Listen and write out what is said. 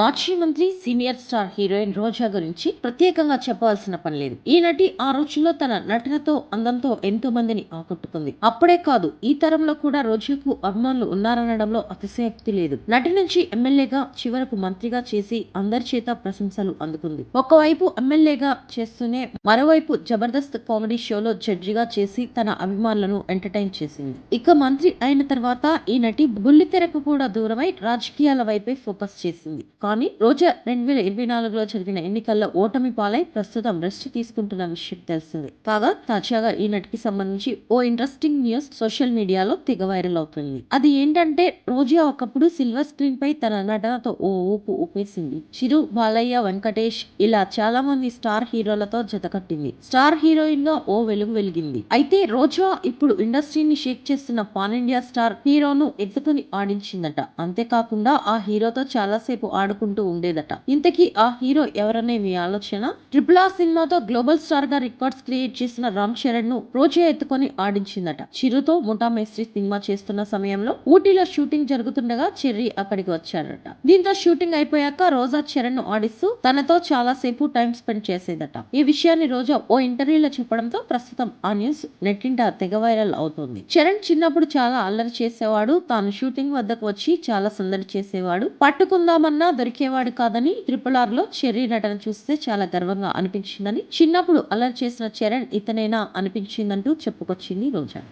మాజీ మంత్రి senior star heroine రోజా గురించి ప్రత్యేకంగా చెప్పవలసిన పని లేదు. ఈ నటి ఆ రోజుల్లో తన నటనతో అందంతో ఎంతో మందిని ఆకట్టుకుంది. అప్పుడే కాదు ఈ తరంలో కూడా రోజాకు అభిమానులు ఉన్నారనడంలో అతిశయోక్తి లేదు. నటి నుంచి ఎమ్మెల్యేగా చివరకు మంత్రిగా చేసి అందరి చేత ప్రశంసలు అందుకుంది. ఒకవైపు ఎమ్మెల్యేగా చేస్తూనే మరోవైపు జబర్దస్త్ కామెడీ షోలో జడ్జిగా చేసి తన అభిమానులను ఎంటర్టైన్ చేసింది. ఇక మంత్రి అయిన తర్వాత ఈ నటి బుల్లితెరకు కూడా దూరమై రాజకీయాల వైపే ఫోకస్ చేసింది. కానీ రోజా రెండు వేల ఇరవై నాలుగులో జరిగిన ఎన్నికల్లో ఓటమి పాలై ప్రస్తుతం రెస్ట్ తీసుకుంటున్న విషయం తెలిసింది. కాగా తాజాగా ఈ నటికి సంబంధించి ఓ ఇంట్రెస్టింగ్ న్యూస్ సోషల్ మీడియాలో తెగ వైరల్ అవుతుంది. అది ఏంటంటే రోజా ఒకప్పుడు సిల్వర్ స్క్రీన్ పై తన నటనతో ఓ ఊపు ఊపేసింది. చిరు బాలయ్య వెంకటేష్ ఇలా చాలా మంది స్టార్ హీరోలతో జతకట్టింది. స్టార్ హీరోయిన్గా ఓ వెలుగు వెలిగింది. అయితే రోజా ఇప్పుడు ఇండస్ట్రీని షేక్ చేస్తున్న పాన్ ఇండియా స్టార్ హీరోను ఎత్తుకుని ఆడించిందట. అంతేకాకుండా ఆ హీరోతో చాలాసేపు ఆడుకుంటూ ఉండేదట. ఇంతకీ ఆ హీరో ఎవరనే మీ ఆలోచన? ట్రిపుల్ ఆర్ సినిమాతో గ్లోబల్ స్టార్గా రికార్డ్స్ క్రియేట్ చేసిన రామ్ చరణ్ను రోజే ఎత్తుకొని ఆడించిందట. చిరుతో ముఠా మేస్త్రి సినిమా చేస్తున్న సమయంలో ఊటీలో షూటింగ్ జరుగుతుండగా చెర్రీ అక్కడికి వచ్చాడట. దీంతో షూటింగ్ అయిపోయాక రోజా చరణ్ను ఆడిస్తూ తనతో చాలా సేపు టైం స్పెండ్ చేసేదట. ఈ విషయాన్ని రోజా ఓ ఇంటర్వ్యూలో చెప్పడంతో ప్రస్తుతం ఆ న్యూస్ నెట్టింట తెగ వైరల్ అవుతుంది. చరణ్ చిన్నప్పుడు చాలా అల్లరి చేసేవాడు తాను షూటింగ్ వద్దకు వచ్చి చాలా సందడి చేసేవాడు. పట్టుకుందామన్నా దొరికేవాడు కాదని ట్రిపుల్ ఆర్లో చెర్రీ నటన చూస్తే చాలా గర్వంగా అనిపించిందని చిన్నప్పుడు అలర్ చేసిన చరణ్ ఇతనేనా అనిపించిందంటూ చెప్పుకొచ్చింది రోజా.